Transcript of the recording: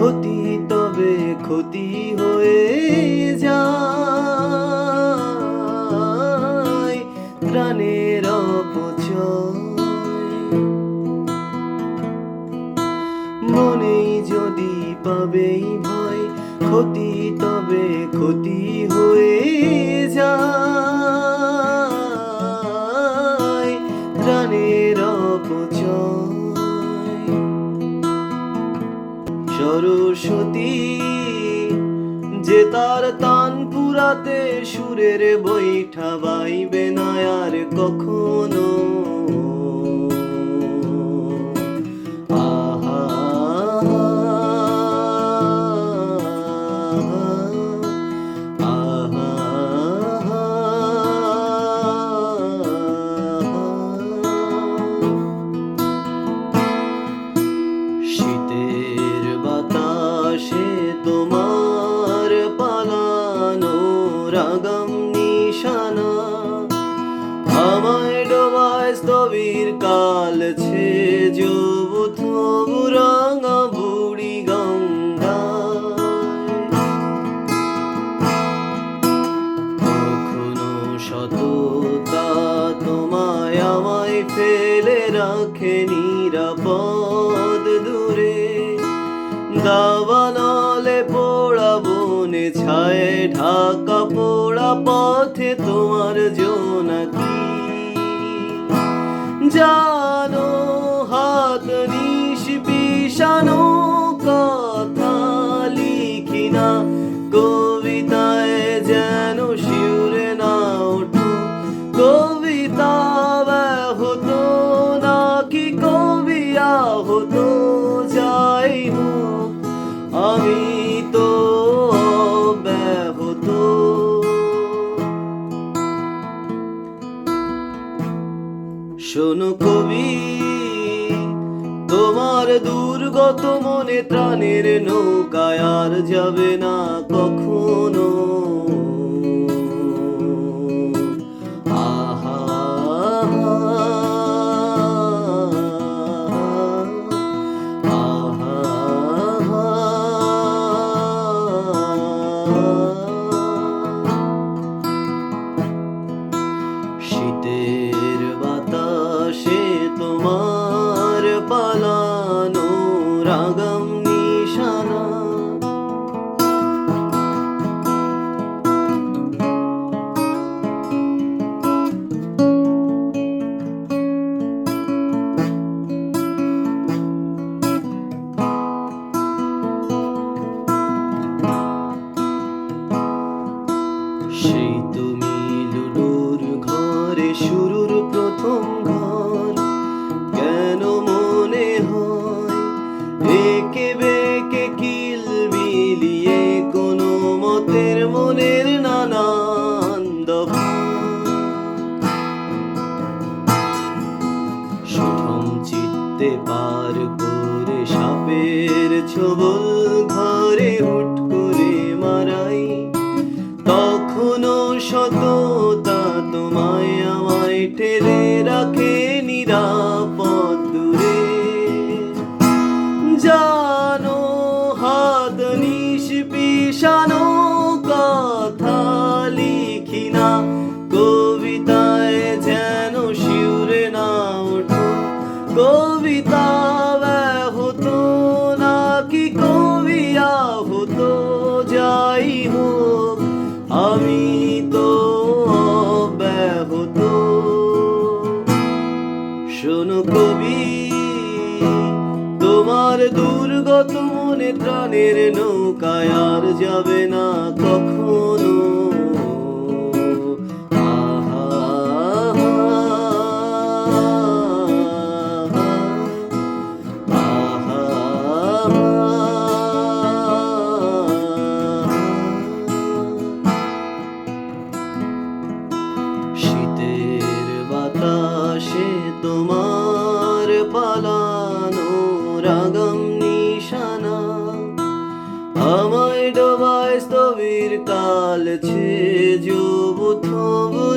ক্ষতি তবে ক্ষতি হয়ে যায়। প্রাণের মনেই যদি পাবেই ভয় ক্ষতি তবে ক্ষতি হয়ে সরস্বতী যে তার তান পুরাতে সুরের বৈঠা বাইবে না আর কখনো। স্থবির কাল ছে যুবুথ রাঙা বুড়ি গঙ্গা। কখনো সততা তোমায় আমায় ফেলে রাখে নিরাপদ দূরে। দাবানলে পোড়া বনে ছায় ঢাকা পোড়া পথে তোমার জোনাকি না, কবিতায় যেন শিউরে না ওঠো কবিতা ব্যাহত নাকি কবি আহত যাই হোক আমি তো ব্যাহত। শোনো কবি তোমার দুর্গত মনে ত্রাণের নৌকায় আর যাবে না কখনো। সেই তুমি লুডুর ঘরে শুরুর প্রথম ঘর। কেন মনে হয় একে বেকে কিল মিলিয়ে কোনো মতের মনের দফা সুঠম চিত্তে পার করে সাপের ছবল আমি তো ব্যাহত শোনো কবি তোমার দুর্গত মনে প্রাণের নৌকায় আর যাবে না কখনো। তোমার পালানো রাগম নিশানা। আমায় ডোবায় স্থবির কাল ছে যুব থবু।